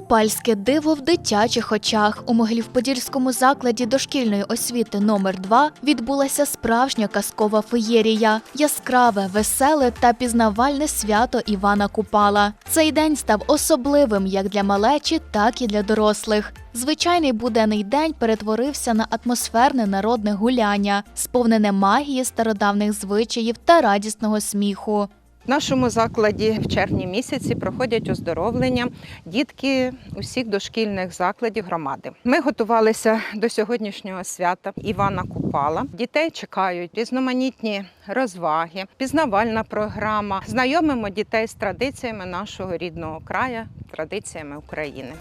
Купальське диво в дитячих очах у Могилів-Подільському закладі дошкільної освіти номер 2 відбулася справжня казкова феєрія, яскраве, веселе та пізнавальне свято Івана Купала. Цей день став особливим як для малечі, так і для дорослих. Звичайний буденний день перетворився на атмосферне народне гуляння, сповнене магії стародавних звичаїв та радісного сміху. В нашому закладі в червні місяці проходять оздоровлення дітки усіх дошкільних закладів громади. Ми готувалися до сьогоднішнього свята Івана Купала. Дітей чекають різноманітні розваги, пізнавальна програма. Знайомимо дітей з традиціями нашого рідного краю, традиціями України.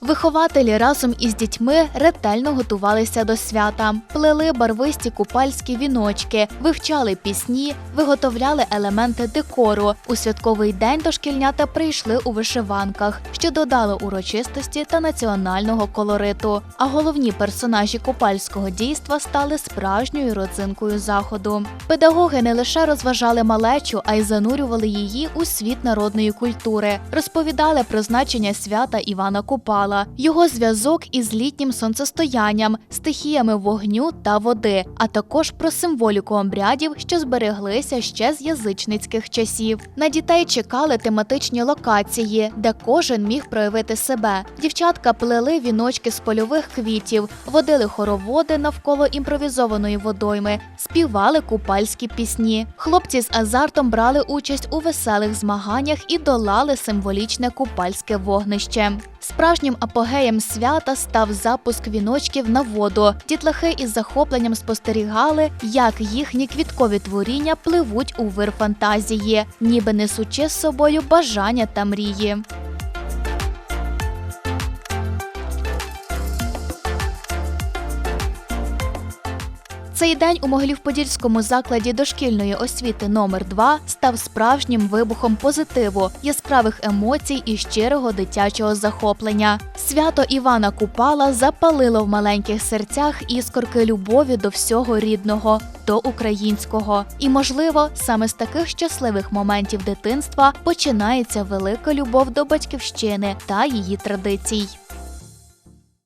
Вихователі разом із дітьми ретельно готувалися до свята, плели барвисті купальські віночки, вивчали пісні, виготовляли елементи декору. У святковий день дошкільнята прийшли у вишиванках, що додало урочистості та національного колориту. А головні персонажі купальського дійства стали справжньою родзинкою заходу. Педагоги не лише розважали малечу, а й занурювали її у світ народної культури, розповідали про значення свята Івана Купала, його зв'язок із літнім сонцестоянням, стихіями вогню та води, а також про символіку обрядів, що збереглися ще з язичницьких часів. На дітей чекали тематичні локації, де кожен міг проявити себе. Дівчатка плели віночки з польових квітів, водили хороводи навколо імпровізованої водойми, співали купальські пісні. Хлопці з азартом брали участь у веселих змаганнях і долали символічне купальське вогнище. Апогеєм свята став запуск віночків на воду. Дітлахи із захопленням спостерігали, як їхні квіткові творіння пливуть у вир фантазії, ніби несучи з собою бажання та мрії. Цей день у Могилів-Подільському закладі дошкільної освіти номер 2 став справжнім вибухом позитиву, яскравих емоцій і щирого дитячого захоплення. Свято Івана Купала запалило в маленьких серцях іскорки любові до всього рідного, до українського. І, можливо, саме з таких щасливих моментів дитинства починається велика любов до батьківщини та її традицій.